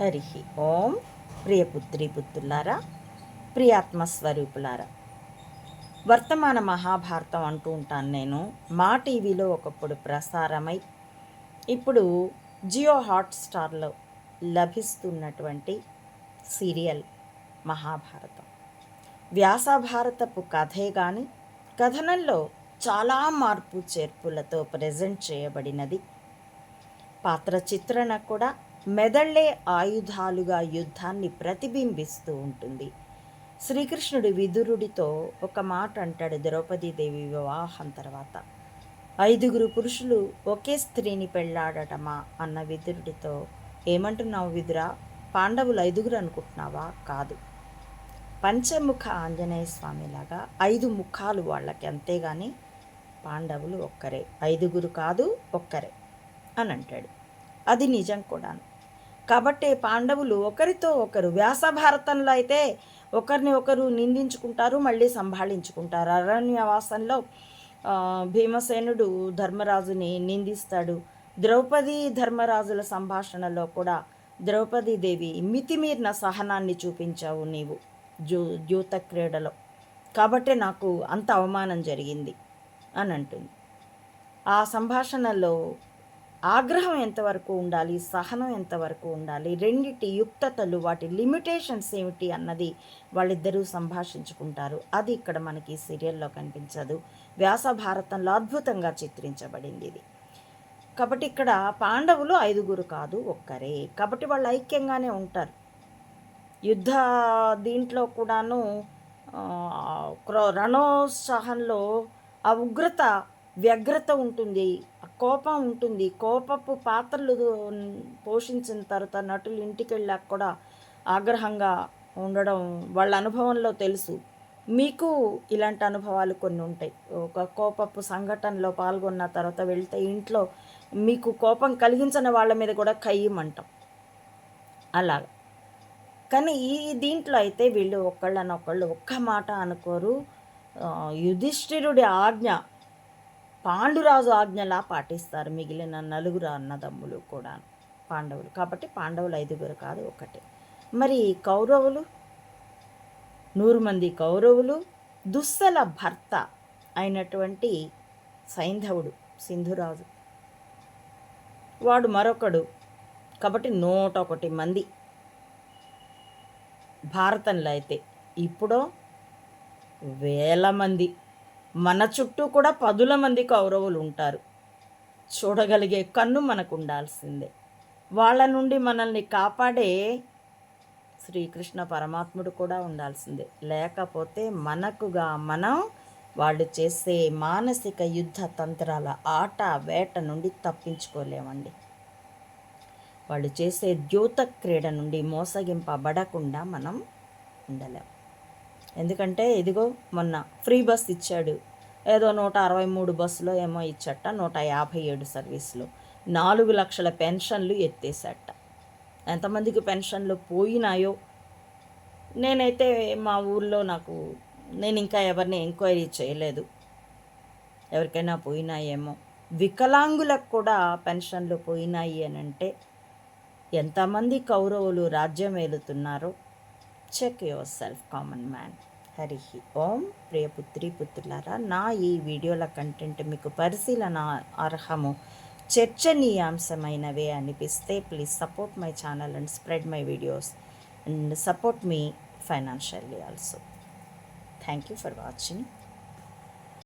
హరి ఓం. ప్రియపుత్రి పుత్రులారా ప్రియాత్మస్వరూపులారా వర్తమాన మహాభారతం అంటూ ఉంటాను నేను. మా టీవీలో ఒకప్పుడు ప్రసారమై ఇప్పుడు జియో హాట్స్టార్లో లభిస్తున్నటువంటి సీరియల్ మహాభారతం. వ్యాసభారతపు కథే కానీ కథనంలో చాలా మార్పు చేర్పులతో ప్రజెంట్ చేయబడినది. పాత్ర చిత్రణ కూడా మెదళ్ళే ఆయుధాలుగా యుద్ధాన్ని ప్రతిబింబిస్తూ ఉంటుంది. శ్రీకృష్ణుడు విదురుడితో ఒక మాట అంటాడు ద్రౌపదీదేవి వివాహం తర్వాత. ఐదుగురు పురుషులు ఒకే స్త్రీని పెళ్ళాడటమా అన్న విదురుడితో ఏమంటున్నావు విదురా? పాండవులు ఐదుగురు అనుకుంటున్నావా? కాదు. పంచముఖ ఆంజనేయ స్వామిలాగా ఐదు ముఖాలు వాళ్ళకి అంతేగాని పాండవులు ఒక్కరే. ఐదుగురు కాదు ఒక్కరే అని అంటాడు. అది నిజం కూడాను. కాబట్టి పాండవులు ఒకరితో ఒకరు వ్యాస భారతంలో అయితే ఒకరిని ఒకరు నిందించుకుంటారు మళ్ళీ సంభాళించుకుంటారు. అరణ్యవాసంలో భీమసేనుడు ధర్మరాజుని నిందిస్తాడు. ద్రౌపది ధర్మరాజుల సంభాషణలో కూడా ద్రౌపదీదేవి మితిమీరిన సహనాన్ని చూపించావు నీవు జూ జ్యూత క్రీడలో. కాబట్టే నాకు అంత అవమానం జరిగింది అని అంటుంది. ఆ సంభాషణలో ఆగ్రహం ఎంతవరకు ఉండాలి సహనం ఎంతవరకు ఉండాలి రెండిటి యుక్తతలు వాటి లిమిటేషన్స్ ఏమిటి అన్నది వాళ్ళిద్దరూ సంభాషించుకుంటారు. అది ఇక్కడ మనకి సీరియల్లో కనిపించదు. వ్యాస భారతంలో అద్భుతంగా చిత్రించబడింది ఇది. కాబట్టి ఇక్కడ పాండవులు ఐదుగురు కాదు ఒక్కరే. కాబట్టి వాళ్ళు ఐక్యంగానే ఉంటారు. యుద్ధ దీంట్లో కూడాను క్రో- రణోత్సాహంలో ఆ ఉగ్రత వ్యగ్రత ఉంటుంది ఆ కోపం ఉంటుంది. కోపపు పాత్రలు పోషించిన తర్వాత నటులు ఇంటికి వెళ్ళాక కూడా ఆగ్రహంగా ఉండడం వాళ్ళ అనుభవంలో తెలుసు. మీకు ఇలాంటి అనుభవాలు కొన్ని ఉంటాయి. ఒక కోపపు సంఘటనలో పాల్గొన్న తర్వాత వెళ్తే ఇంట్లో మీకు కోపం కలిగించిన వాళ్ళ మీద కూడా కయ్యమంటాం అలాగా. కానీ ఈ దీంట్లో అయితే వీళ్ళు ఒకళ్ళనొకళ్ళు ఒక్క మాట అనుకోరు. యుధిష్ఠిరుడి ఆజ్ఞ పాండురాజు ఆజ్ఞలా పాటిస్తారు మిగిలిన నలుగురు అన్నదమ్ములు కూడా పాండవులు. కాబట్టి పాండవులు ఐదుగురు కాదు ఒకటే. మరి కౌరవులు? నూరు మంది కౌరవులు దుస్సల భర్త అయినటువంటి సైంధవుడు సింధురాజు. వాడు మరొకడు కాబట్టి నూట ఒకటి మంది. భారతంలో అయితే ఇప్పుడో వేల మంది. మన చుట్టూ కూడా పదుల మంది కౌరవులు ఉంటారు. చూడగలిగే కన్ను మనకు ఉండాల్సిందే వాళ్ళ నుండి మనల్ని కాపాడే శ్రీకృష్ణ పరమాత్ముడు కూడా ఉండాల్సిందే. లేకపోతే మనకుగా మనం వాళ్ళు చేసే మానసిక యుద్ధ తంత్రాల ఆట వేట నుండి తప్పించుకోలేమండి. వాళ్ళు చేసే ద్యూత క్రీడ నుండి మోసగింపబడకుండా మనం ఉండలేము ఎందుకంటే ఇదిగో మొన్న ఫ్రీ బస్ ఇచ్చాడు. ఏదో నూట అరవై మూడు బస్సులో ఏమో ఇచ్చట నూట యాభై ఏడు సర్వీసులు. నాలుగు లక్షల పెన్షన్లు ఎత్తేసట ఎంతమందికి పెన్షన్లు పోయినాయో? నేనైతే మా ఊర్లో నాకు నేను ఇంకా ఎవరిని ఎంక్వైరీ చేయలేదు. ఎవరికైనా పోయినాయేమో? వికలాంగులకు కూడా పెన్షన్లు పోయినాయి అని అంటే ఎంతమంది కౌరవులు రాజ్యం ఏలుతున్నారో? Check yourself common man Hari Om. ప్రియపుత్రి పుత్రులారా నా ఈ వీడియోల కంటెంట్ మీకు పరిశీలన అర్హము చర్చనీయాంశమైనవే అనిపిస్తే please support my channel and spread my videos and support me financially also thank you for watching